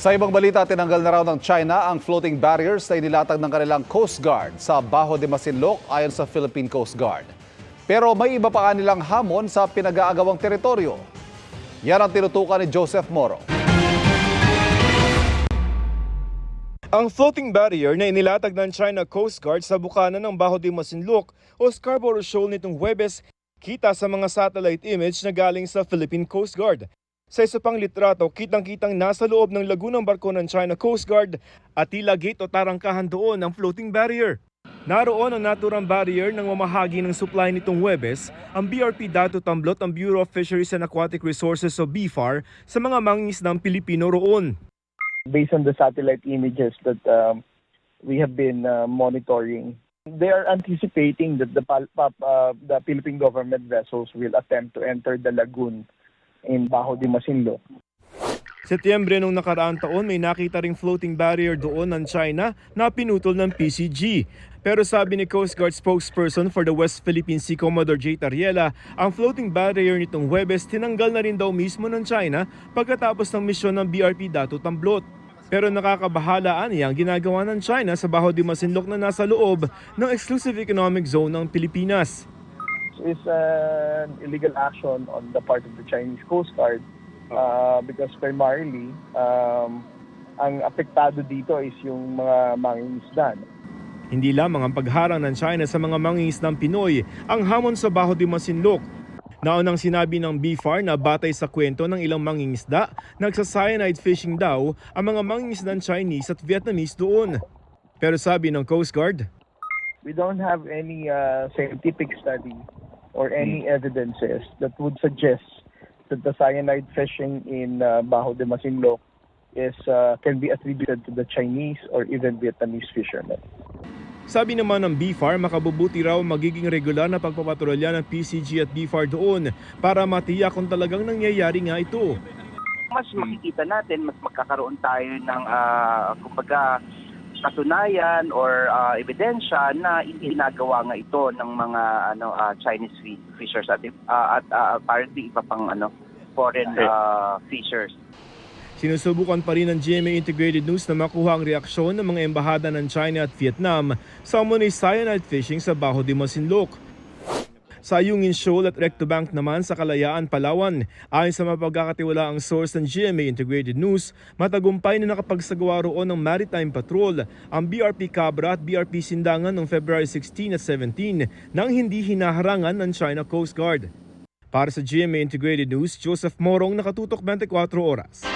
Sa ibang balita, tinanggal na raw ng China ang floating barriers na inilatag ng kanilang Coast Guard sa Baho de Masinloc ayon sa Philippine Coast Guard. Pero may iba pa kanilang hamon sa pinag-aagawang teritoryo. Yan ang tinutukan ni Joseph Moro. Ang floating barrier na inilatag ng China Coast Guard sa bukana ng Baho de Masinloc o Scarborough Shoal nitong Huwebes kita sa mga satellite image na galing sa Philippine Coast Guard. Sa isa pang litrato, kitang-kitang nasa loob ng lagunang barko ng China Coast Guard at tila gate o tarangkahan doon ng floating barrier. Naroon ang naturang barrier ng mamahagi ng supply nitong Huwebes, ang BRP Dato Tamblot ang Bureau of Fisheries and Aquatic Resources o BFAR sa mga mangingisdang Pilipino roon. based on the satellite images that um, we have been uh, monitoring. They are anticipating that the, uh, the Philippine government vessels will attempt to enter the lagoon in Bajo de Masinloc. Setyembre nung nakaraang taon may nakita ring floating barrier doon ng China na pinutol ng PCG. Pero sabi ni Coast Guard spokesperson for the West Philippine Sea Commodore J. Tariela, ang floating barrier nitong Huwebes tinanggal na rin daw mismo ng China pagkatapos ng misyon ng BRP Dato Tamblot. Pero nakakabahalaan niya ang ginagawa ng China sa Baho de Masinloc na nasa loob ng Exclusive Economic Zone ng Pilipinas. Is an illegal action on the part of the Chinese Coast Guard uh, because primarily um, ang apektado dito is yung mga mangingisda. Hindi lamang ang pagharang ng China sa mga mangingisdang Pinoy ang hamon sa Baho de Masinloc. Naunang sinabi ng BFAR na batay sa kwento ng ilang mangingisda, nagsa-cyanide fishing daw ang mga mangingisdang Chinese at Vietnamese doon. Pero sabi ng Coast Guard, we don't have any uh, scientific study or any evidences that would suggest that the cyanide fishing in uh, Bajo de Masinloc is uh, can be attributed to the Chinese or even Vietnamese fishermen. sabi naman ng BFAR makabubuti raw magiging regular na pagpapatrolya ng PCG at BFAR doon para matiyak kung talagang nangyayari nga ito. mas makikita natin, mas magkakaroon tayo ng, ah, kumbaga, katunayan or ah, ebidensya na ginagawa nga ito ng mga ano ah, Chinese fi- fishers at ah, at ah, apparently iba pang ano foreign ah, fishers. Sinusubukan pa rin ng GMA Integrated News na makuha ang reaksyon ng mga embahada ng China at Vietnam sa umano'y cyanide fishing sa Baho de Masinloc. Sa Yungin Shoal at Rectobank naman sa Kalayaan, Palawan, ayon sa mapagkakatiwala ang source ng GMA Integrated News, matagumpay na nakapagsagawa roon ng Maritime Patrol ang BRP Cabra at BRP Sindangan noong February 16 at 17 nang hindi hinaharangan ng China Coast Guard. Para sa GMA Integrated News, Joseph Morong nakatutok 24 oras.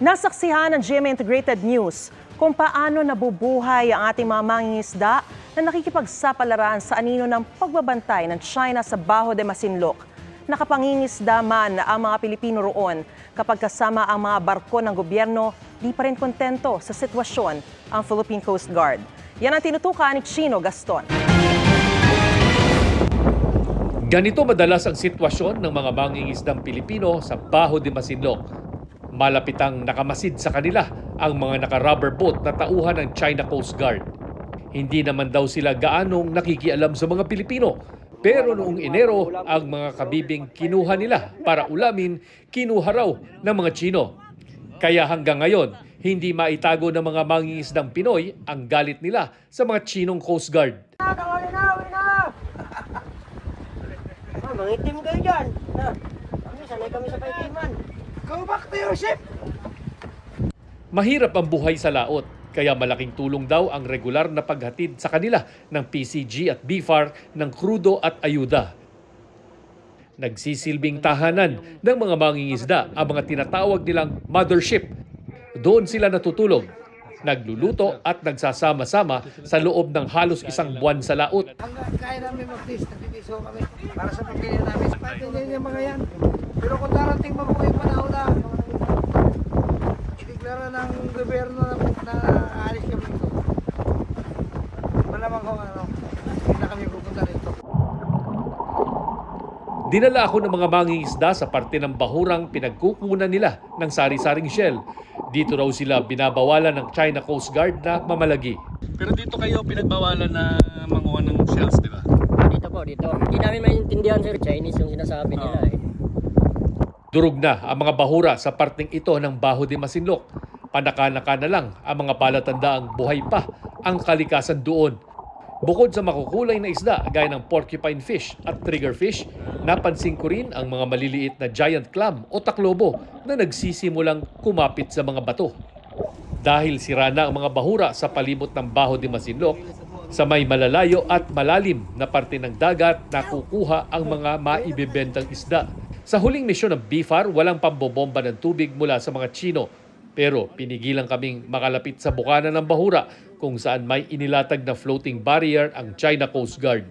Nasaksihan ng GMA Integrated News kung paano nabubuhay ang ating mga mangingisda na nakikipagsapalaran sa anino ng pagbabantay ng China sa Baho de Masinloc. Nakapangingisda man ang mga Pilipino roon kapag kasama ang mga barko ng gobyerno, di pa rin kontento sa sitwasyon ang Philippine Coast Guard. Yan ang tinutukan ni Chino Gaston. Ganito madalas ang sitwasyon ng mga mangingisdang Pilipino sa Baho de Masinloc. Malapitang nakamasid sa kanila ang mga naka-rubber boat na tauhan ng China Coast Guard. Hindi naman daw sila gaanong nakikialam sa mga Pilipino. Pero noong Enero, ang mga kabibing kinuha nila para ulamin, kinuha raw ng mga Chino. Kaya hanggang ngayon, hindi maitago ng mga mangingisdang Pinoy ang galit nila sa mga Chinong Coast Guard. Ah, mangitim kayo dyan. Ha? Kami, sanay kami sa paitiman. Go back to your ship! Mahirap ang buhay sa laot, kaya malaking tulong daw ang regular na paghatid sa kanila ng PCG at BFAR ng krudo at ayuda. Nagsisilbing tahanan ng mga mangingisda ang mga tinatawag nilang mothership. Doon sila natutulog, nagluluto at nagsasama-sama sa loob ng halos isang buwan sa laot. Hanggang kaya namin mag-test, nagtitiso kami para sa pagkain namin. Pati yung mga yan. Pero kung darating mabuhay panahon na ideklara ng gobyerno na, na aalis kami ito. Malamang kung ano, hindi na kami pupunta rito. Dinala ako ng mga mangingisda sa parte ng bahurang pinagkukunan nila ng sari-saring shell. Dito raw sila binabawalan ng China Coast Guard na mamalagi. Pero dito kayo pinagbawalan na manguha ng shells, di ba? Dito po, dito. Hindi namin maintindihan sir, Chinese yung sinasabi nila eh. Durog na ang mga bahura sa parteng ito ng Baho de Masinloc. Panaka-naka na lang ang mga palatandaang buhay pa ang kalikasan doon. Bukod sa makukulay na isda gaya ng porcupine fish at triggerfish, napansin ko rin ang mga maliliit na giant clam o taklobo na nagsisimulang kumapit sa mga bato. Dahil sira na ang mga bahura sa palibot ng Baho de Masinloc, sa may malalayo at malalim na parte ng dagat nakukuha ang mga maibibentang isda. Sa huling misyon ng BFAR, walang pambobomba ng tubig mula sa mga Chino. Pero pinigilan kaming makalapit sa bukana ng Bahura kung saan may inilatag na floating barrier ang China Coast Guard.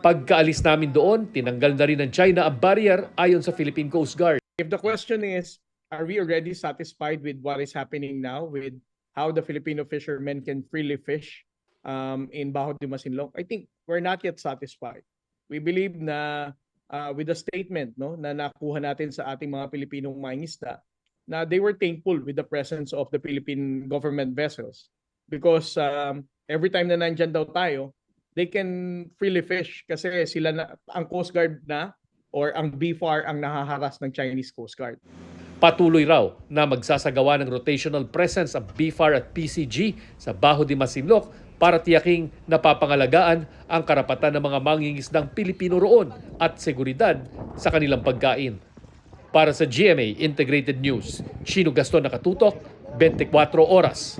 Pagkaalis namin doon, tinanggal na rin ng China ang barrier ayon sa Philippine Coast Guard. if the question is, are we already satisfied with what is happening now with how the Filipino fishermen can freely fish um, in Bajo de Masinloc? I think we're not yet satisfied. We believe na uh, with the statement no na nakuha natin sa ating mga Pilipinong mangingisda na they were thankful with the presence of the Philippine government vessels because um, every time na nandyan daw tayo, they can freely fish kasi sila na ang Coast Guard na or ang BFAR ang nahaharas ng Chinese Coast Guard. Patuloy raw na magsasagawa ng rotational presence ang BFAR at PCG sa Baho de Masinloc para tiyaking napapangalagaan ang karapatan ng mga mangingisdang Pilipino roon at seguridad sa kanilang pagkain. Para sa GMA Integrated News, Chino Gaston nakatutok, 24 oras.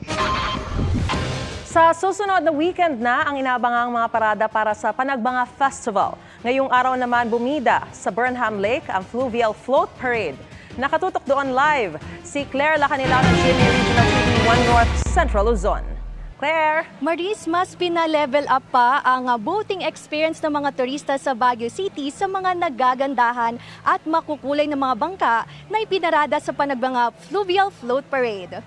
Sa susunod na weekend na ang inabangang mga parada para sa Panagbanga Festival. Ngayong araw naman bumida sa Burnham Lake ang Fluvial Float Parade. Nakatutok doon live si Claire Lacanilao ng GMA Regional TV 1 North Central Luzon. Claire! Maris, mas pina-level up pa ang boating experience ng mga turista sa Baguio City sa mga nagagandahan at makukulay na mga bangka na ipinarada sa panagbanga Fluvial Float Parade.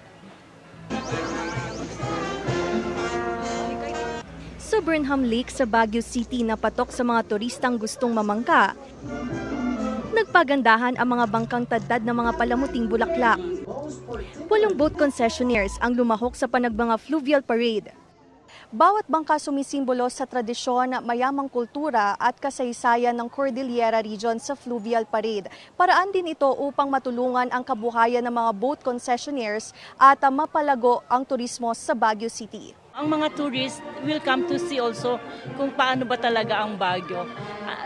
Sa Burnham Lake sa Baguio City na patok sa mga turistang gustong mamangka, nagpagandahan ang mga bangkang tadtad ng mga palamuting bulaklak. Walong boat concessionaires ang lumahok sa panagbanga Fluvial Parade. Bawat bangka sumisimbolo sa tradisyon, mayamang kultura at kasaysayan ng Cordillera Region sa Fluvial Parade. Paraan din ito upang matulungan ang kabuhayan ng mga boat concessionaires at mapalago ang turismo sa Baguio City. Ang mga tourists will come to see also kung paano ba talaga ang Baguio.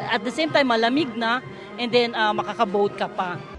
At the same time, malamig na and then uh, makaka-boat ka pa.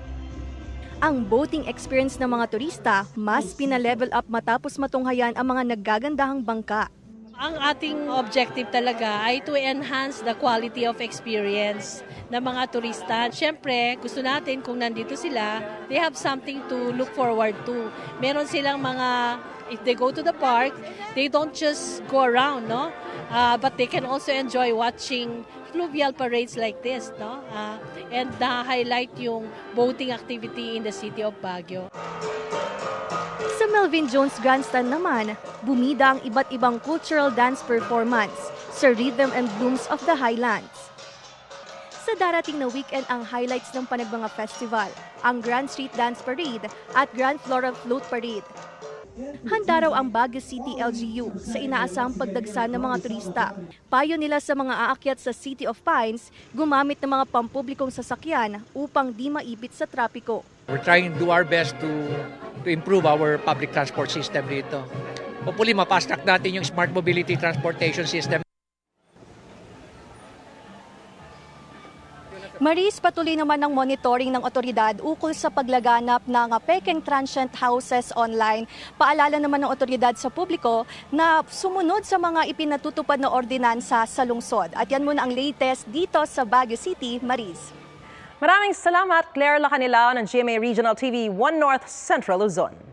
Ang boating experience ng mga turista mas pinalevel up matapos matunghayan ang mga naggagandahang bangka. Ang ating objective talaga ay to enhance the quality of experience ng mga turista. Siyempre, gusto natin kung nandito sila, they have something to look forward to. Meron silang mga, if they go to the park, they don't just go around, no? Uh, but they can also enjoy watching fluvial parades like this, no? Uh, and na-highlight yung boating activity in the city of Baguio. Sa Melvin Jones Grandstand naman, bumida ang iba't ibang cultural dance performance sa Rhythm and Blooms of the Highlands. Sa darating na weekend ang highlights ng Panagbanga Festival, ang Grand Street Dance Parade at Grand Floral Float Parade. Handa raw ang Baguio City LGU sa inaasahang pagdagsa ng mga turista. Payo nila sa mga aakyat sa City of Pines, gumamit ng mga pampublikong sasakyan upang di maipit sa trapiko. We're trying to do our best to to improve our public transport system dito. Hopefully, mapast track natin yung smart mobility transportation system. Maris, patuloy naman ng monitoring ng otoridad ukol sa paglaganap ng Peking Transient Houses online. Paalala naman ng otoridad sa publiko na sumunod sa mga ipinatutupad na ordinansa sa lungsod. At yan muna ang latest dito sa Baguio City, Maris. Maraming salamat Claire Lacanilao ng GMA Regional TV 1 North Central Luzon.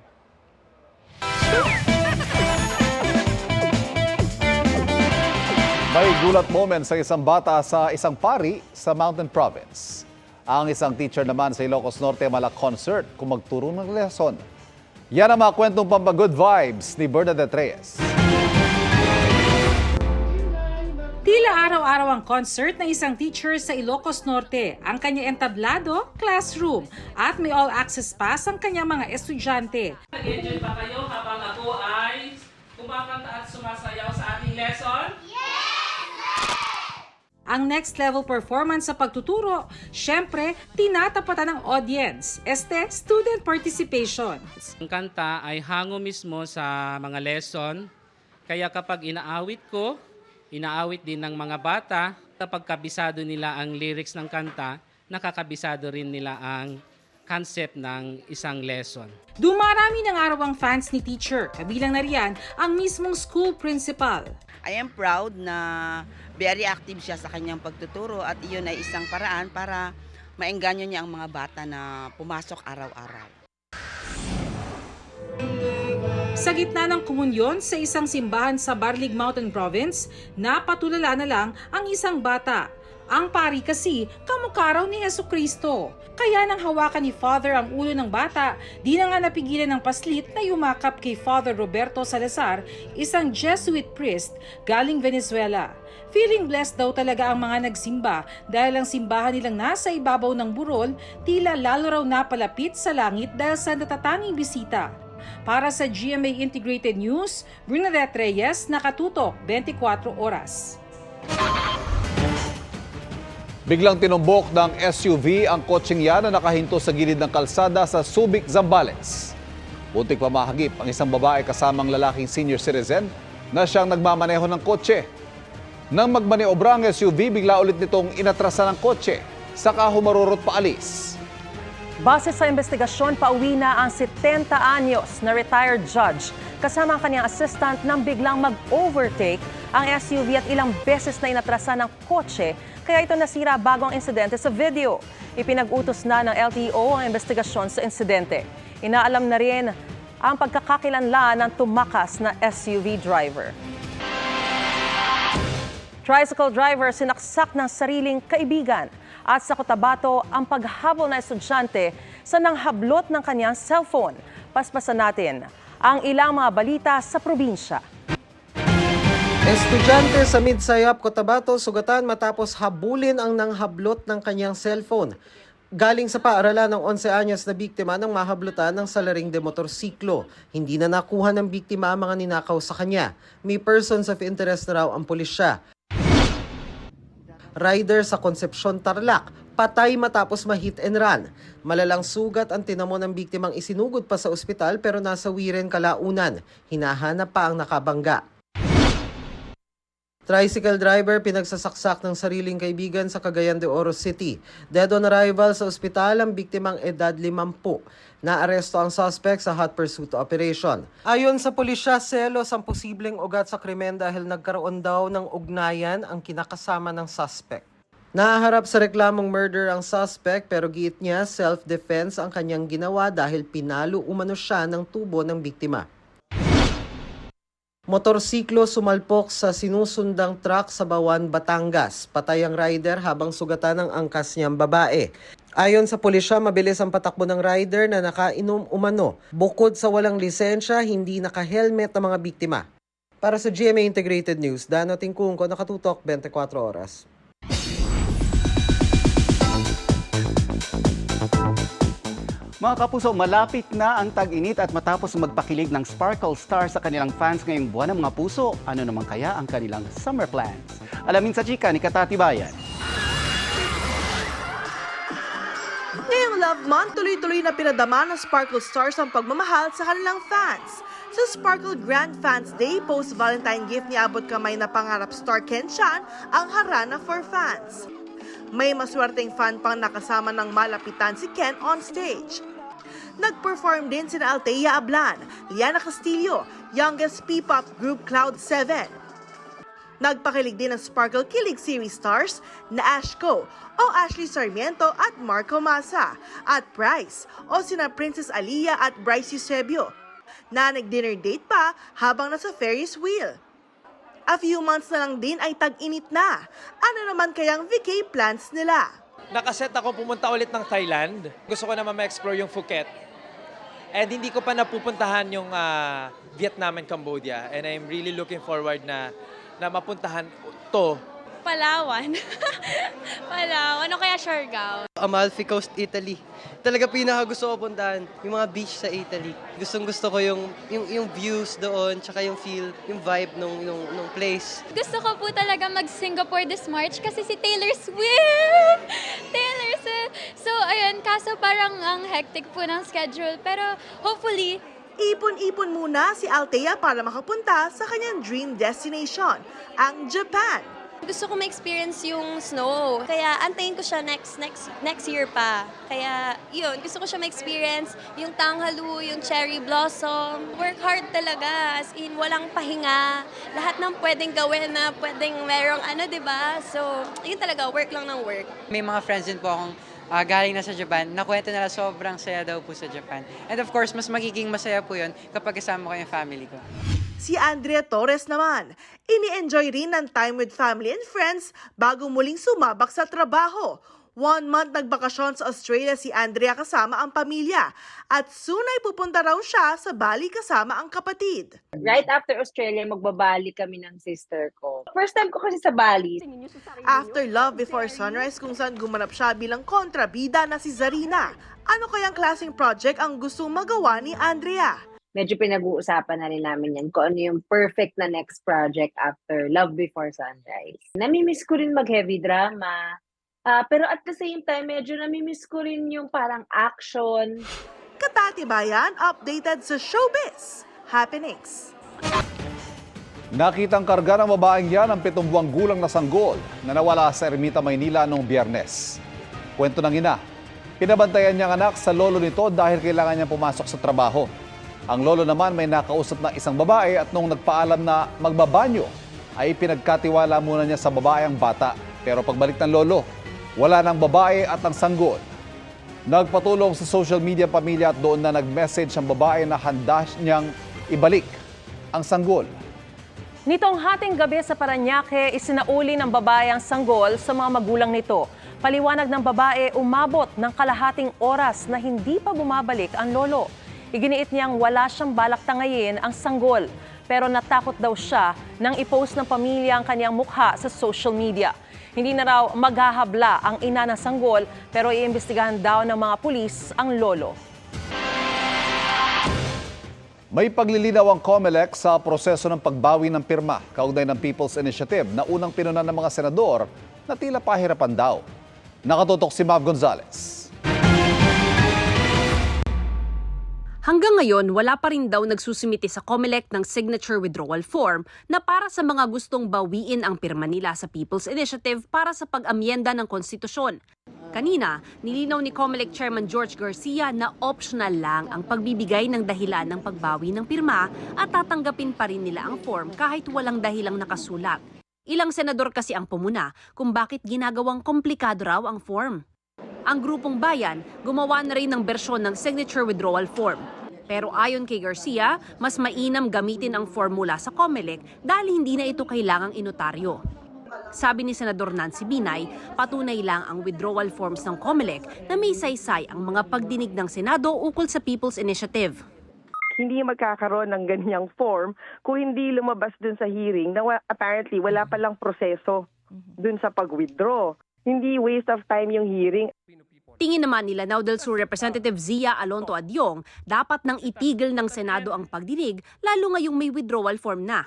May gulat moment sa isang bata sa isang pari sa Mountain Province. Ang isang teacher naman sa Ilocos Norte mala concert kung magturo ng lesson. Yan ang mga kwentong pampagood vibes ni Bernadette Reyes. Tila araw-araw ang concert ng isang teacher sa Ilocos Norte. Ang kanya entablado, classroom. At may all-access pass ang kanyang mga estudyante. Nag-enjoy ba kayo habang ako ay kumakanta at sumasayaw sa ating lesson? Ang next level performance sa pagtuturo, syempre, tinatapatan ng audience. Este, student participation. Ang kanta ay hango mismo sa mga lesson. Kaya kapag inaawit ko, inaawit din ng mga bata, kapag kabisado nila ang lyrics ng kanta, nakakabisado rin nila ang concept ng isang lesson. Dumarami ng araw ang fans ni teacher, kabilang na riyan ang mismong school principal. I am proud na very active siya sa kanyang pagtuturo at iyon ay isang paraan para maengganyo niya ang mga bata na pumasok araw-araw. Sa gitna ng komunyon sa isang simbahan sa Barlig Mountain Province, napatulala na lang ang isang bata. Ang pari kasi, kamukha raw ni Heso Kristo. Kaya nang hawakan ni Father ang ulo ng bata, di na nga napigilan ng paslit na yumakap kay Father Roberto Salazar, isang Jesuit priest galing Venezuela. Feeling blessed daw talaga ang mga nagsimba dahil ang simbahan nilang nasa ibabaw ng burol, tila lalo raw napalapit sa langit dahil sa natatanging bisita. Para sa GMA Integrated News, Bernadette Reyes, nakatutok 24 oras. Biglang tinumbok ng SUV ang kotseng yan na nakahinto sa gilid ng kalsada sa Subic, Zambales. Buntik pamahagip ang isang babae kasamang lalaking senior citizen na siyang nagmamaneho ng kotse. Nang magmaniobra ang SUV, bigla ulit nitong inatrasan ng kotse. Saka humarurot paalis. Base sa investigasyon, pauwi na ang 70 anyos na retired judge kasama ang kanyang assistant nang biglang mag-overtake ang SUV at ilang beses na inatrasan ng kotse kaya ito nasira bago ang insidente sa video. Ipinag-utos na ng LTO ang investigasyon sa insidente. Inaalam na rin ang pagkakakilanlan ng tumakas na SUV driver. Tricycle driver sinaksak ng sariling kaibigan at sa Cotabato ang paghabol na estudyante sa nanghablot ng kanyang cellphone. Paspasan natin ang ilang mga balita sa probinsya. Estudyante sa Midsayap, Cotabato, sugatan matapos habulin ang nanghablot ng kanyang cellphone. Galing sa paaralan ng 11 anyos na biktima ng mahablutan ng salaring de motorsiklo. Hindi na nakuha ng biktima ang mga ninakaw sa kanya. May persons of interest na raw ang pulisya. Rider sa Concepcion, Tarlac, patay matapos ma-hit and run. Malalang sugat ang tinamo ng biktimang isinugod pa sa ospital pero nasa Wiren, Kalaunan. Hinahanap pa ang nakabangga. Tricycle driver pinagsasaksak ng sariling kaibigan sa Cagayan de Oro City. Dead on arrival sa ospital ang biktimang edad 50. Naaresto ang suspect sa hot pursuit operation. Ayon sa pulisya, selos ang posibleng ugat sa krimen dahil nagkaroon daw ng ugnayan ang kinakasama ng suspect. Naharap sa reklamong murder ang suspect pero giit niya self-defense ang kanyang ginawa dahil pinalo umano siya ng tubo ng biktima. Motorsiklo sumalpok sa sinusundang truck sa Bawan, Batangas. Patay ang rider habang sugatan ng angkas niyang babae. Ayon sa pulisya, mabilis ang patakbo ng rider na nakainom umano. Bukod sa walang lisensya, hindi naka-helmet ang mga biktima. Para sa GMA Integrated News, Dano Tingkungko, nakatutok 24 oras. Mga kapuso, malapit na ang tag-init at matapos magpakilig ng Sparkle Star sa kanilang fans ngayong buwan ng mga puso, ano naman kaya ang kanilang summer plans? Alamin sa chika ni Katati Bayan. Ngayong Love Month, tuloy-tuloy na pinadama ng Sparkle Stars ang pagmamahal sa kanilang fans. Sa Sparkle Grand Fans Day, post-Valentine gift ni Abot Kamay na pangarap star Ken Chan ang harana for fans. May maswerteng fan pang nakasama ng malapitan si Ken on stage. Nag-perform din sina Althea Ablan, Liana Castillo, youngest P-pop group Cloud7. Nagpakilig din ng Sparkle Kilig Series stars na Ashko o Ashley Sarmiento at Marco Massa at Bryce o sina Princess Aliyah at Bryce Eusebio na nag-dinner date pa habang nasa Ferris wheel. A few months na lang din ay tag-init na. Ano naman kayang vacay plans nila? Nakaset ako pumunta ulit ng Thailand. Gusto ko naman ma-explore yung Phuket. And hindi ko pa napupuntahan yung ah, Vietnam and Cambodia. And I'm really looking forward na na mapuntahan to Palawan. Palawan. Ano kaya Siargao? Amalfi Coast, Italy. Talaga pinaka gusto ko puntahan, yung mga beach sa Italy. Gustong gusto ko yung, yung, yung views doon, tsaka yung feel, yung vibe nung, nung, nung place. Gusto ko po talaga mag-Singapore this March kasi si Taylor Swift! Taylor Swift! So, ayun, kaso parang ang hectic po ng schedule. Pero hopefully, Ipon-ipon muna si Althea para makapunta sa kanyang dream destination, ang Japan. Gusto ko ma-experience yung snow. Kaya antayin ko siya next next next year pa. Kaya yun, gusto ko siya ma-experience yung tanghalu, yung cherry blossom. Work hard talaga, as in walang pahinga. Lahat ng pwedeng gawin na pwedeng merong ano, 'di ba? So, yun talaga, work lang ng work. May mga friends din po akong ah, galing na sa Japan. Nakwento nila sobrang saya daw po sa Japan. And of course, mas magiging masaya po yun kapag kasama ko yung family ko. Si Andrea Torres naman, ini-enjoy rin ng time with family and friends bago muling sumabak sa trabaho. One month nagbakasyon sa Australia si Andrea kasama ang pamilya at soon ay pupunta raw siya sa Bali kasama ang kapatid. Right after Australia, magbabali kami ng sister ko. First time ko kasi sa Bali. After Love Before Sunrise kung saan gumanap siya bilang kontrabida na si Zarina. Ano kayang klaseng project ang gustong magawa ni Andrea? Medyo pinag-uusapan na rin namin yan kung ano yung perfect na next project after Love Before Sunrise. Namimiss ko rin mag-heavy drama. Ah, pero at the same time, medyo namimiss ko rin yung parang action. Katatibayan, updated sa showbiz. Happenings. Nakitang karga ng babaeng yan ang pitong buwang gulang na sanggol na nawala sa Ermita, Maynila noong biyernes. Kwento ng ina, pinabantayan niyang anak sa lolo nito dahil kailangan niyang pumasok sa trabaho. Ang lolo naman may nakausap na isang babae at nung nagpaalam na magbabanyo, ay pinagkatiwala muna niya sa babae ang bata. Pero pagbalik ng lolo, wala ng babae at ang sanggol. Nagpatulong sa social media pamilya at doon na nag-message ang babae na handa niyang ibalik ang sanggol. Nitong hating gabi sa Paranaque, isinauli ng babae ang sanggol sa mga magulang nito. Paliwanag ng babae, umabot ng kalahating oras na hindi pa bumabalik ang lolo. Iginiit niyang wala siyang balak tangayin ang sanggol. Pero natakot daw siya nang ipost ng pamilya ang kanyang mukha sa social media. Hindi na raw maghahabla ang ina ng sanggol pero iimbestigahan daw ng mga pulis ang lolo. May paglilinaw ang COMELEC sa proseso ng pagbawi ng pirma kaugnay ng People's Initiative na unang pinunan ng mga senador na tila pahirapan daw. Nakatutok si Mav Gonzalez. Hanggang ngayon, wala pa rin daw nagsusumiti sa COMELEC ng signature withdrawal form na para sa mga gustong bawiin ang pirma nila sa People's Initiative para sa pag-amyenda ng konstitusyon. Kanina, nilinaw ni COMELEC Chairman George Garcia na optional lang ang pagbibigay ng dahilan ng pagbawi ng pirma at tatanggapin pa rin nila ang form kahit walang dahilang nakasulat. Ilang senador kasi ang pumuna kung bakit ginagawang komplikado raw ang form. Ang grupong bayan gumawa na rin ng bersyon ng signature withdrawal form. Pero ayon kay Garcia, mas mainam gamitin ang formula sa COMELEC dahil hindi na ito kailangang inotaryo. Sabi ni Senador Nancy Binay, patunay lang ang withdrawal forms ng COMELEC na may saysay ang mga pagdinig ng Senado ukol sa People's Initiative. hindi magkakaroon ng ganyang form kung hindi lumabas dun sa hearing na apparently wala palang proseso dun sa pag-withdraw. Hindi waste of time yung hearing. Tingin naman nila Naudal Sur Representative Zia Alonto Adyong, dapat nang itigil ng Senado ang pagdinig lalo ngayong may withdrawal form na.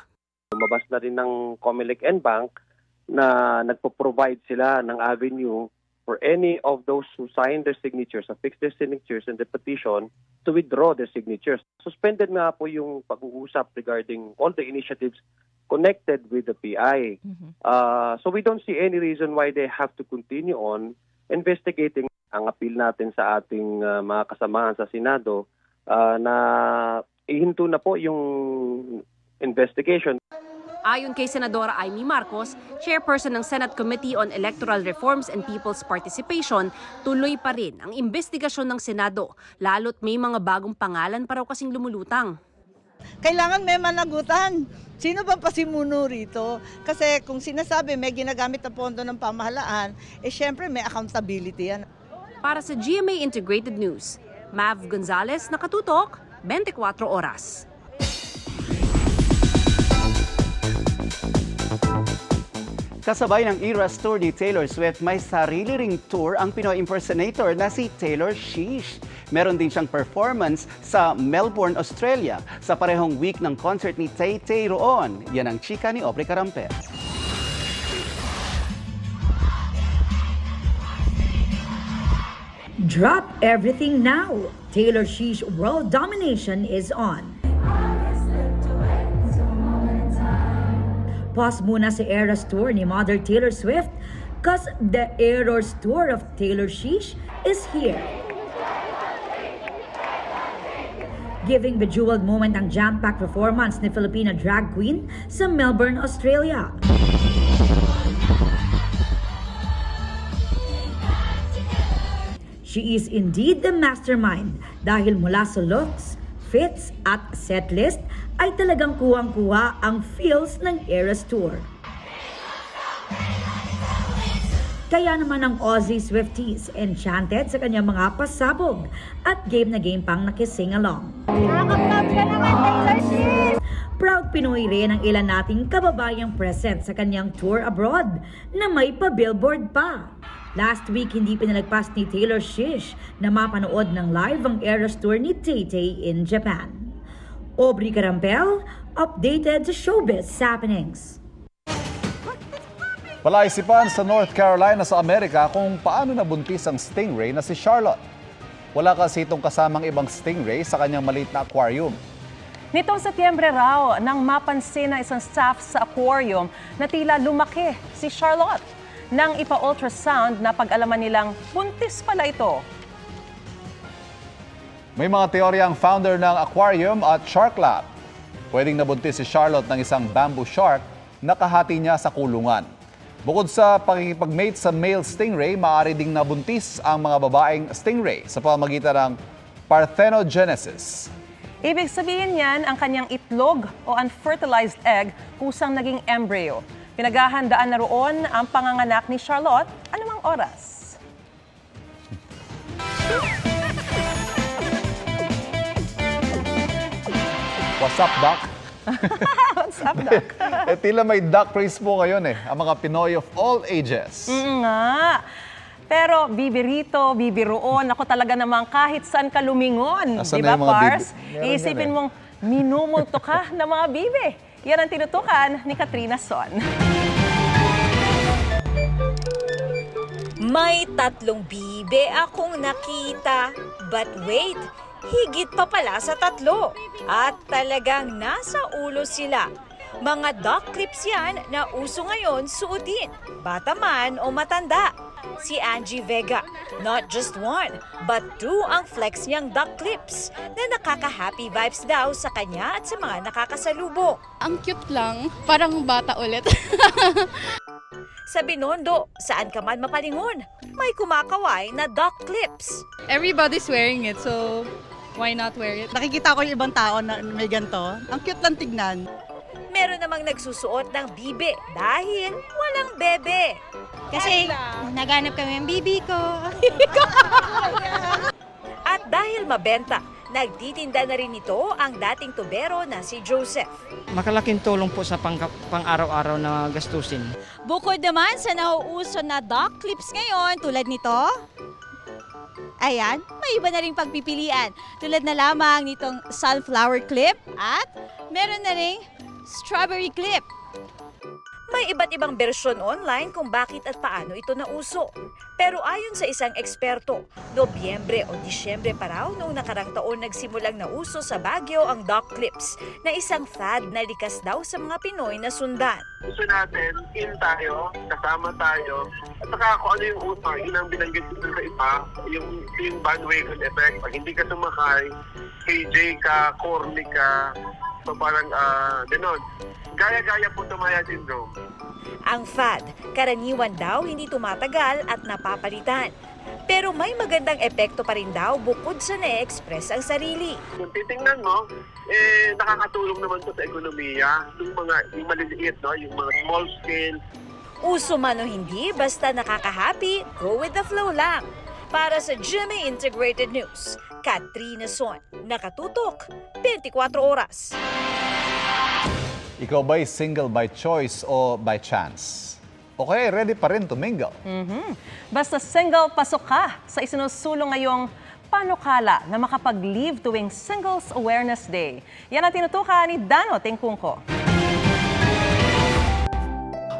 Lumabas na rin ng Comelec and Bank na nagpo-provide sila ng avenue for any of those who sign their signatures, affix their signatures in the petition to withdraw their signatures. Suspended nga po yung pag-uusap regarding all the initiatives connected with the PI. Uh, so we don't see any reason why they have to continue on investigating ang appeal natin sa ating uh, mga kasamahan sa Senado uh, na ihinto na po yung investigation. Ayon kay Senadora Amy Marcos, chairperson ng Senate Committee on Electoral Reforms and People's Participation, tuloy pa rin ang investigasyon ng Senado, lalo't may mga bagong pangalan pa raw kasing lumulutang. Kailangan may managutan. Sino ba pasimuno rito? Kasi kung sinasabi may ginagamit na pondo ng pamahalaan, eh syempre may accountability yan. Para sa GMA Integrated News, Mav Gonzalez, nakatutok, 24 oras. Kasabay ng Eras Tour ni Taylor Swift, may sarili ring tour ang Pinoy impersonator na si Taylor Sheesh. Meron din siyang performance sa Melbourne, Australia sa parehong week ng concert ni Tay Tay roon. Yan ang chika ni Aubrey Carampet. Drop everything now. Taylor Sheesh World Domination is on. Pause muna sa Eras Tour ni Mother Taylor Swift cause the Eras Tour of Taylor Sheesh is here. Giving bejeweled moment ang jam-packed performance ni Filipina drag queen sa Melbourne, Australia. She is indeed the mastermind dahil mula sa looks, fits at setlist ay talagang kuwang-kuha ang feels ng Eras Tour. Kaya naman ang Aussie Swifties enchanted sa kanyang mga pasabog at game na game pang nakising along. Proud Pinoy rin ang ilan nating kababayang present sa kanyang tour abroad na may pa-billboard pa. Last week, hindi pinalagpas ni Taylor Shish na mapanood ng live ang Eras Tour ni Tay-Tay in Japan. Aubrey Carampel, updated sa showbiz happenings. Palaisipan sa North Carolina sa Amerika kung paano nabuntis ang stingray na si Charlotte. Wala kasi itong kasamang ibang stingray sa kanyang maliit na aquarium. Nitong Setyembre raw, nang mapansin ng isang staff sa aquarium na tila lumaki si Charlotte. Nang ipa-ultrasound na pag-alaman nilang buntis pala ito. May mga teorya ang founder ng aquarium at Shark Lab. Pwedeng nabuntis si Charlotte ng isang bamboo shark na kahati niya sa kulungan. Bukod sa pakikipag-mate sa male stingray, maaari ding nabuntis ang mga babaeng stingray sa pamagitan ng parthenogenesis. Ibig sabihin niyan, ang kanyang itlog o unfertilized egg kusang naging embryo. Pinaghahandaan na roon ang panganganak ni Charlotte anumang oras. What's up, Doc? What's up, Doc? eh, tila may duck race po ngayon eh, ang mga Pinoy of all ages. Mm nga. Pero bibirito, bibiroon, ako talaga naman kahit saan ka lumingon. Nasaan Di na ba, yung mga Pars? bibi? Meron Iisipin yan eh. mong minumulto ka ng mga bibe. Yan ang tinutukan ni Katrina Son. May tatlong bibe akong nakita. But wait, higit pa pala sa tatlo. At talagang nasa ulo sila. Mga duck clips yan na uso ngayon suotin, bata man o matanda. Si Angie Vega, not just one, but two ang flex niyang duck clips na nakaka-happy vibes daw sa kanya at sa mga nakakasalubong. Ang cute lang, parang bata ulit. Sa Binondo, saan ka man mapalingon, may kumakaway na duck clips. Everybody's wearing it, so why not wear it? Nakikita ko yung ibang tao na may ganito. Ang cute lang tignan. Meron namang nagsusuot ng bibe dahil walang bebe. Kasi naganap kami ng bibi ko. At dahil mabenta, nagtitinda na rin ito ang dating tubero na si Joseph. Makalaking tulong po sa pang, pang-araw-araw na gastusin. Bukod naman sa nauuso na duck clips ngayon tulad nito, ayan, may iba na rin pagpipilian. Tulad na lamang nitong sunflower clip at meron na rin strawberry clip. May iba't ibang bersyon online kung bakit at paano ito nauso. Pero ayon sa isang eksperto, Nobyembre o Disyembre pa raw noong nakarang taon nagsimulang nauso sa Baguio ang duck clips na isang fad na likas daw sa mga Pinoy na sundan. gusto natin, in tayo, kasama tayo, at saka kung ano yung uso, yun ang binanggit ko sa iba, yung, yung bandwagon effect. Pag hindi ka sumakay, KJ ka, corny ka, so parang uh, ganon. Gaya-gaya po tumaya syndrome. Ang fad, karaniwan daw hindi tumatagal at napapalitan. Pero may magandang epekto pa rin daw bukod sa na-express ang sarili. Kung titingnan mo, eh, nakakatulong naman to sa ekonomiya, yung mga yung maliliit, no? yung mga small scale, Uso man o hindi, basta nakaka-happy, go with the flow lang. Para sa GMA Integrated News, Katrina Son, nakatutok, 24 oras. Ikaw ba'y single by choice o by chance? Okay, ready pa rin to mingle. Mhm. Basta single, pasok ka sa isinusulong ngayong panukala na makapag-leave tuwing Singles Awareness Day. Yan ang tinutukan ni Dano Tengkungko.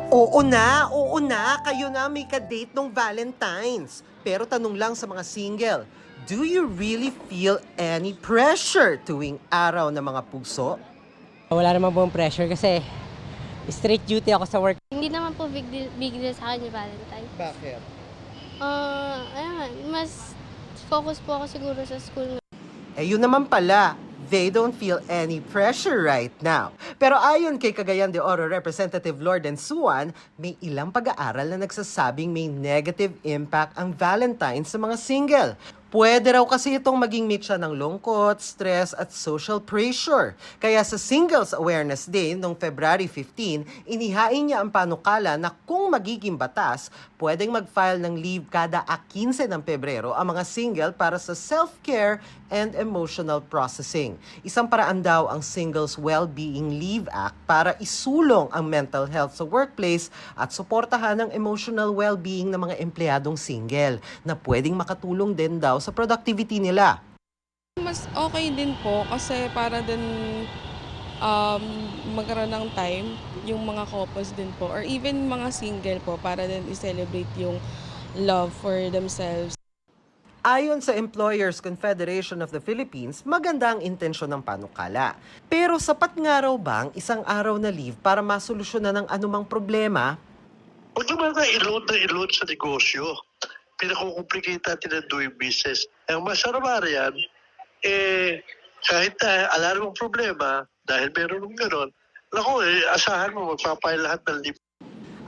Oo na, oo na, kayo na may ka-date nung Valentine's. Pero tanong lang sa mga single, do you really feel any pressure tuwing araw ng mga puso? Wala naman pong pressure kasi straight duty ako sa work. Hindi naman po big deal, big deal sa akin yung Valentine. Bakit? Ah, ayun, mas focus po ako siguro sa school. Eh yun naman pala, they don't feel any pressure right now. Pero ayon kay Cagayan de Oro Representative Lorden Suan, may ilang pag-aaral na nagsasabing may negative impact ang Valentine's sa mga single. Pwede raw kasi itong maging mitya ng lungkot, stress at social pressure. Kaya sa Singles Awareness Day noong February 15, inihain niya ang panukala na kung magiging batas, pwedeng mag-file ng leave kada 15 ng Pebrero ang mga single para sa self-care and emotional processing. Isang paraan daw ang Singles Well-Being Leave Act para isulong ang mental health sa workplace at suportahan ang emotional well-being ng mga empleyadong single na pwedeng makatulong din daw sa productivity nila. Mas okay din po kasi para din um, magkaroon ng time yung mga couples din po or even mga single po para din i-celebrate yung love for themselves. Ayon sa Employers Confederation of the Philippines, maganda ang intensyon ng panukala. Pero sapat nga raw ba ang isang araw na leave para masolusyonan ng anumang problema? Huwag naman na i-load na i-load sa negosyo. Pinakukomplicate natin ang doing business. Ang masarap yan, eh, kahit na alam mong problema, dahil meron ng gano'n, naku, eh, asahan mo, magpapay lahat ng leave.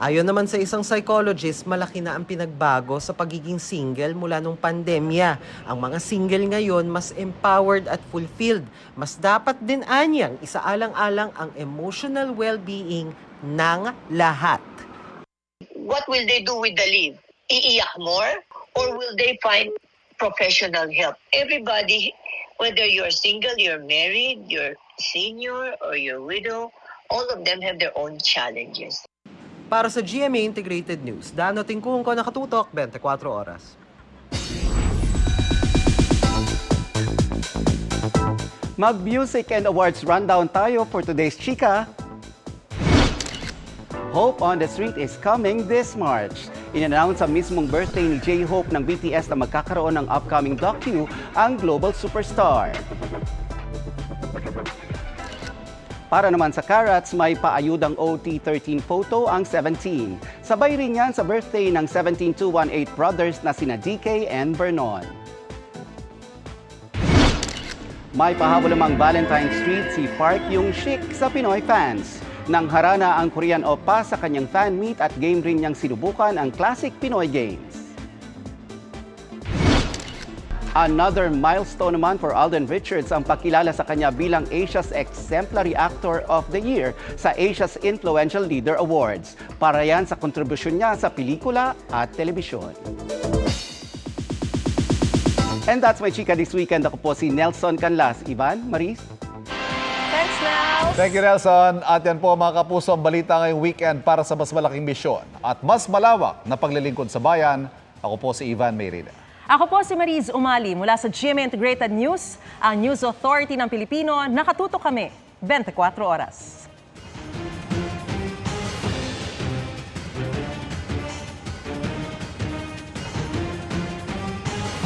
Ayon naman sa isang psychologist, malaki na ang pinagbago sa pagiging single mula nung pandemya. Ang mga single ngayon mas empowered at fulfilled. Mas dapat din anyang isaalang-alang ang emotional well-being ng lahat. what will they do with the leave? Iiyak more? Or will they find professional help? Everybody, whether you're single, you're married, you're senior, or you're widow, all of them have their own challenges. Para sa GMA Integrated News, Dano Tingkungko, nakatutok 24 oras. Mag-music and awards rundown tayo for today's chika. Hope on the Street is coming this March. In-announce sa mismong birthday ni J-Hope ng BTS na magkakaroon ng upcoming docu ang global superstar. Para naman sa Carats, may paayudang OT13 photo ang 17. Sabay rin yan sa birthday ng 17218 brothers na sina DK and Vernon. May pahabol namang Valentine Street si Park Yung Shik sa Pinoy fans. Nang harana ang Korean Oppa sa kanyang fan meet at game rin niyang sinubukan ang classic Pinoy games. Another milestone naman for Alden Richards ang pakilala sa kanya bilang Asia's Exemplary Actor of the Year sa Asia's Influential Leader Awards. Para yan sa kontribusyon niya sa pelikula at telebisyon. And that's my chika this weekend. Ako po si Nelson Canlas. Ivan, Maris? Thank you, Nelson. At yan po mga kapuso ang balita ngayong weekend para sa mas malaking misyon at mas malawak na paglilingkod sa bayan. Ako po si Ivan Mayrina. Ako po si Mariz Umali mula sa GMA Integrated News, ang News Authority ng Pilipino. Nakatuto kami 24 oras.